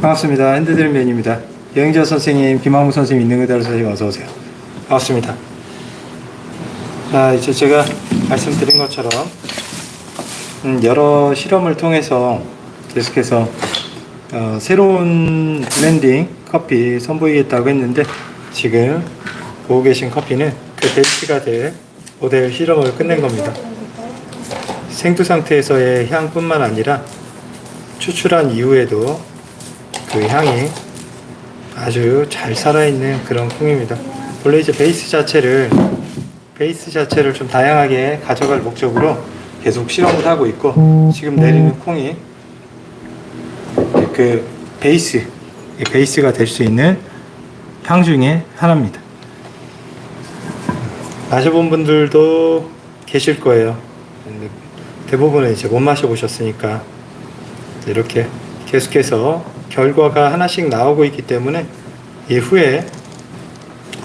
반갑습니다. 핸드드림 맨입니다. 여행자 선생님, 김학무 선생님 있는 그대로 선생님 어서 오세요. 반갑습니다. 자, 이제 제가 말씀드린 것처럼 음, 여러 실험을 통해서 계속해서 어, 새로운 블렌딩 커피 선보이겠다고 했는데 지금 보고 계신 커피는 그 베이스가 될 모델 실험을 끝낸 겁니다. 생두 상태에서의 향뿐만 아니라 추출한 이후에도 그 향이 아주 잘 살아있는 그런 콩입니다. 원래 이제 베이스 자체를 베이스 자체를 좀 다양하게 가져갈 목적으로 계속 실험을 하고 있고 지금 내리는 콩이 그 베이스 이 베이스가 될 수 있는 향 중에 하나입니다. 마셔본 분들도 계실 거예요. 대부분은 이제 못 마셔보셨으니까 이렇게 계속해서 결과가 하나씩 나오고 있기 때문에 이후에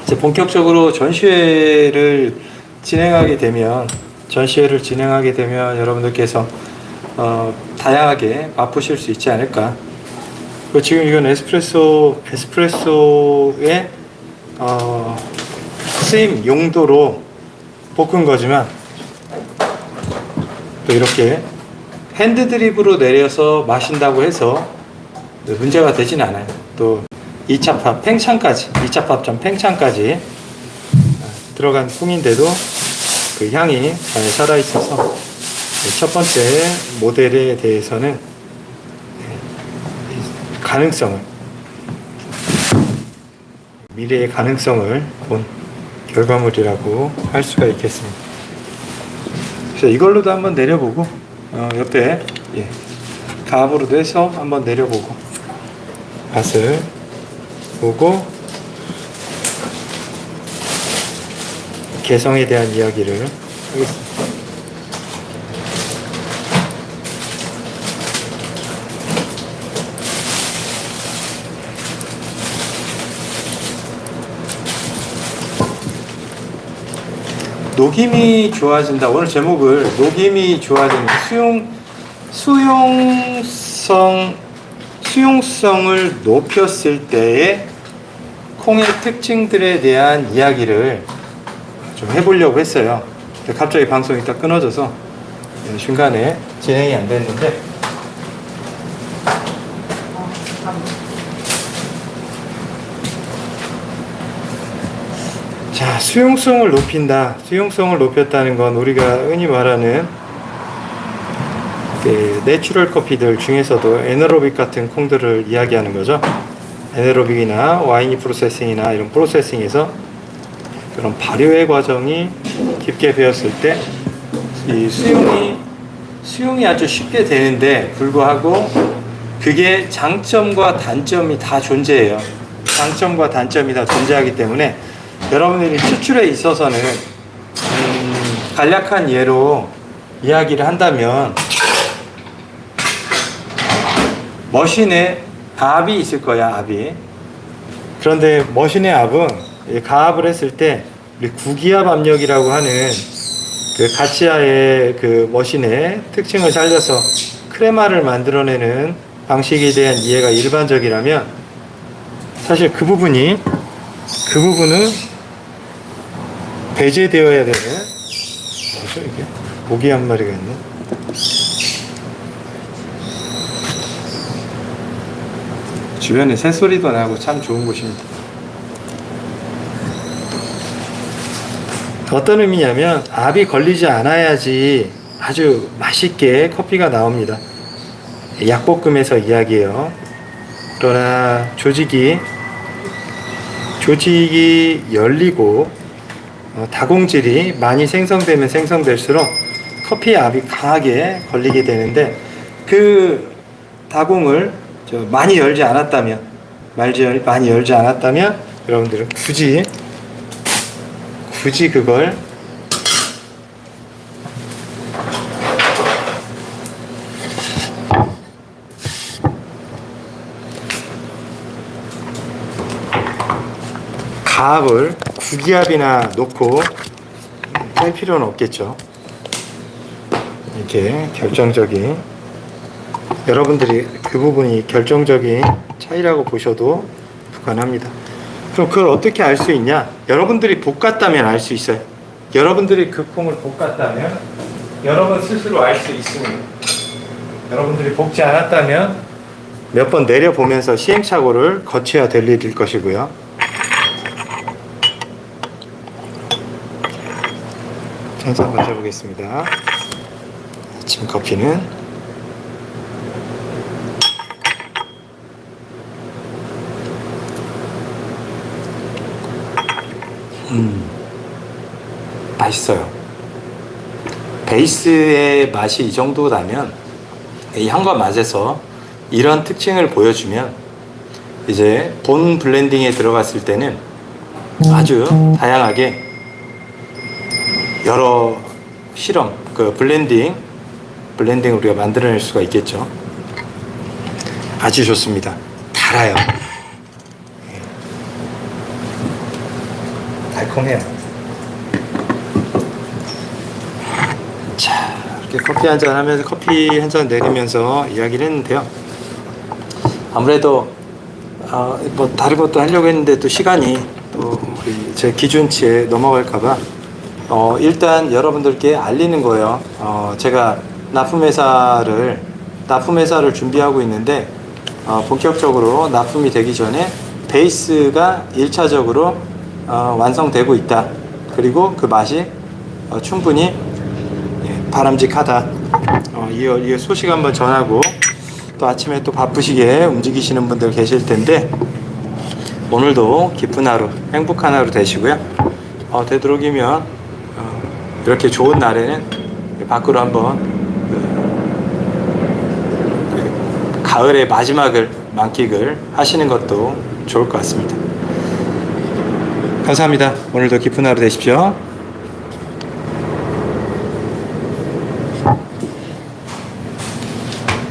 이제 본격적으로 전시회를 진행하게 되면 전시회를 진행하게 되면 여러분들께서 어, 다양하게 맛보실 수 있지 않을까. 지금 이건 에스프레소 에스프레소의 어, 쓰임 용도로 볶은 거지만 또 이렇게 핸드 드립으로 내려서 마신다고 해서 문제가 되진 않아요. 또 2차 팝, 팽창까지, 2차 팝전 팽창까지 들어간 콩인데도 그 향이 잘 살아있어서 첫 번째 모델에 대해서는 가능성을, 미래의 가능성을 본 결과물이라고 할 수가 있겠습니다. 그래서 이걸로도 한번 내려보고 어, 옆에 예, 가압으로도 해서 한번 내려보고 맛을 보고 개성에 대한 이야기를 하겠습니다. 녹임이 좋아진다. 오늘 제목을 녹임이 좋아지는 수용 수용성 수용성을 높였을 때의 콩의 특징들에 대한 이야기를 좀 해보려고 했어요. 갑자기 방송이 딱 끊어져서 중간에 진행이 안 됐는데 자, 수용성을 높인다. 수용성을 높였다는 건 우리가 흔히 말하는 그 내추럴 커피들 중에서도 에너로빅 같은 콩들을 이야기하는 거죠. 에너로빅이나 와이니 프로세싱이나 이런 프로세싱에서 그런 발효의 과정이 깊게 배웠을 때 이 수용이 수용이 아주 쉽게 되는데 불구하고 그게 장점과 단점이 다 존재해요. 장점과 단점이 다 존재하기 때문에 여러분들이 추출에 있어서는 음, 간략한 예로 이야기를 한다면 머신에 압이 있을 거야 압이 그런데 머신의 압은 이 가압을 했을 때 구기압 압력이라고 하는 그 가치아의 그 머신의 특징을 살려서 크레마를 만들어내는 방식에 대한 이해가 일반적이라면 사실 그 부분이 그 부분은 배제되어야 되는 뭐죠 이게 모기 한 마리가 있네. 주변에 새소리도 나고 참 좋은 곳입니다. 어떤 의미냐면 압이 걸리지 않아야지 아주 맛있게 커피가 나옵니다. 약볶음에서 이야기해요. 그러나 조직이 조직이 열리고 어, 다공질이 많이 생성되면 생성될수록 커피의 압이 강하게 걸리게 되는데 그 다공을 저 많이 열지 않았다면 말지 많이 열지 않았다면 여러분들은 굳이 굳이 그걸 가압을 구기압이나 놓고 뺄 필요는 없겠죠. 이렇게 결정적인 여러분들이 그 부분이 결정적인 차이라고 보셔도 무관합니다. 그럼 그걸 어떻게 알 수 있냐? 여러분들이 볶았다면 알 수 있어요. 여러분들이 그 콩을 볶았다면 여러분 스스로 알 수 있습니다. 여러분들이 볶지 않았다면 몇 번 내려보면서 시행착오를 거쳐야 될 일일 것이고요. 천사 한번 해보겠습니다. 아침 커피는 음, 맛있어요. 베이스의 맛이 이 정도라면 이 향과 맛에서 이런 특징을 보여주면 이제 본 블렌딩에 들어갔을 때는 아주 다양하게 여러 실험, 그 블렌딩, 블렌딩 우리가 만들어낼 수가 있겠죠. 아주 좋습니다. 달아요. 달콤해요. 자, 이렇게 커피 한 잔 하면서 커피 한 잔 내리면서 이야기를 했는데요. 아무래도 아, 뭐 다른 것도 하려고 했는데 또 시간이 또 우리 제 기준치에 넘어갈까봐 어, 일단 여러분들께 알리는 거예요. 어, 제가 납품회사를 납품회사를 준비하고 있는데 어, 본격적으로 납품이 되기 전에 베이스가 1차적으로 어, 완성되고 있다. 그리고 그 맛이 어, 충분히 예, 바람직하다. 어, 이, 이 소식 한번 전하고 또 아침에 또 바쁘시게 움직이시는 분들 계실 텐데 오늘도 기쁜 하루, 행복한 하루 되시고요. 어, 되도록이면 어, 이렇게 좋은 날에는 밖으로 한번 그, 그 가을의 마지막을 만끽을 하시는 것도 좋을 것 같습니다. 감사합니다. 오늘도 기쁜 하루 되십시오.